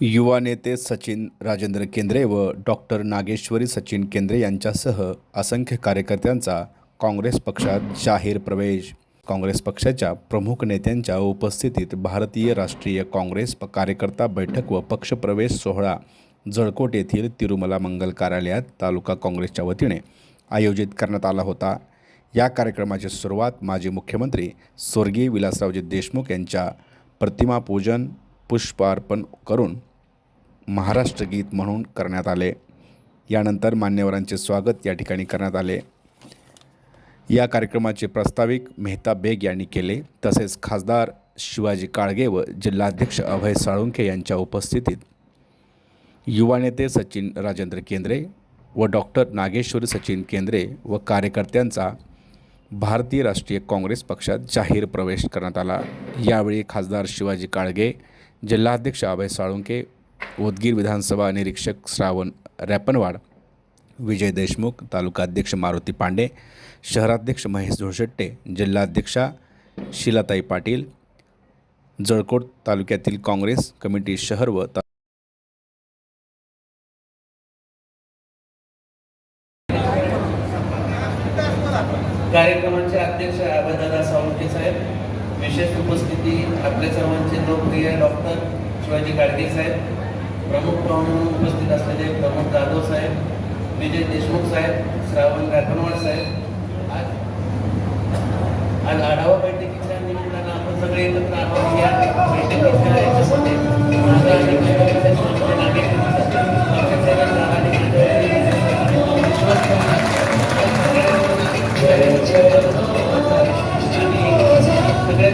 युवा नेते सचिन राजेंद्र केंद्रे व डॉक्टर नागेश्वरी सचिन केंद्रे यांच्यासह असंख्य कार्यकर्त्यांचा काँग्रेस पक्षात जाहीर प्रवेश. काँग्रेस पक्षाच्या प्रमुख नेत्यांच्या उपस्थितीत भारतीय राष्ट्रीय काँग्रेस कार्यकर्ता बैठक व पक्षप्रवेश सोहळा जळकोट येथील तिरुमला मंगल कार्यालयात तालुका काँग्रेसच्या वतीने आयोजित करण्यात आला होता. या कार्यक्रमाची सुरुवात माजी मुख्यमंत्री स्वर्गीय विलासरावजी देशमुख यांच्या प्रतिमा पूजन पुष्पार्पण करून महाराष्ट्र गीत म्हणून करण्यात आले. यानंतर मान्यवरांचे स्वागत या ठिकाणी करण्यात आले. या कार्यक्रमाचे प्रस्ताविक मेहता बेग यांनी केले. तसेच खासदार शिवाजी काळगे व जिल्हाध्यक्ष अभय साळुंखे यांच्या उपस्थितीत युवा नेते सचिन राजेंद्र केंद्रे व डॉक्टर नागेश्वरी सचिन केंद्रे व कार्यकर्त्यांचा भारतीय राष्ट्रीय काँग्रेस पक्षात जाहीर प्रवेश करण्यात आला. यावेळी खासदार शिवाजी काळगे जिल्हाध्यक्ष अभय साळुंके उदगीर विधानसभा निरीक्षक श्रावण रॅपनवाड विजय देशमुख तालुकाध्यक्ष मारुती पांडे शहराध्यक्ष महेश धुळशेट्टे जिल्हाध्यक्षा शिलाताई पाटील जळकोट तालुक्यातील काँग्रेस कमिटी शहर व ता कार्यक्रमाचे अध्यक्ष अभयदादा सावंके साहेब विशेष उपस्थिती आपल्या सर्वांचे लोकप्रिय डॉक्टर शिवाजी गाडगे साहेब प्रमुख पाहुणे म्हणून उपस्थित असलेले प्रमोद जाधव साहेब विजय देशमुख साहेब श्रावण राखणवाड साहेब. आज आज आढावा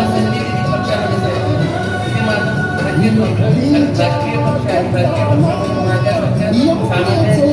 Sama sendiri di perjalanan saya. Cuma, hanya untuk berbagi perjalanan, berbagi perjalanan, berbagi perjalanan, berbagi perjalanan, berbagi perjalanan, berbagi